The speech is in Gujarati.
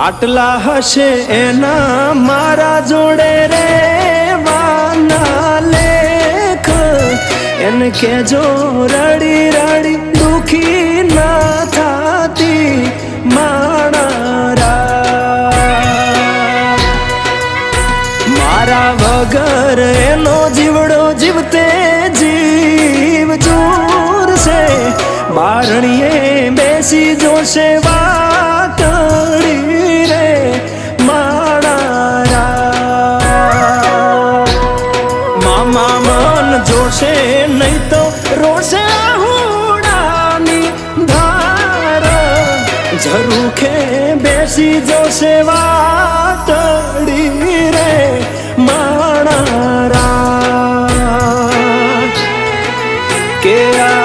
આટલા હશે એના મારા જોડે રે વાના લેખ. એને કેજો રડી રડી, દુખી ના થાતી માણારા. મારા વગર એનો જીવડો જીવતે જીવ જોરશે. બારણીએ બેસી જોશે વાકડી આમાં મન જોશે નહીં તો રોશે હુડાની ધાર. ઝરૂખે બેસી જોશે વાતડી રે માણારા. કે આ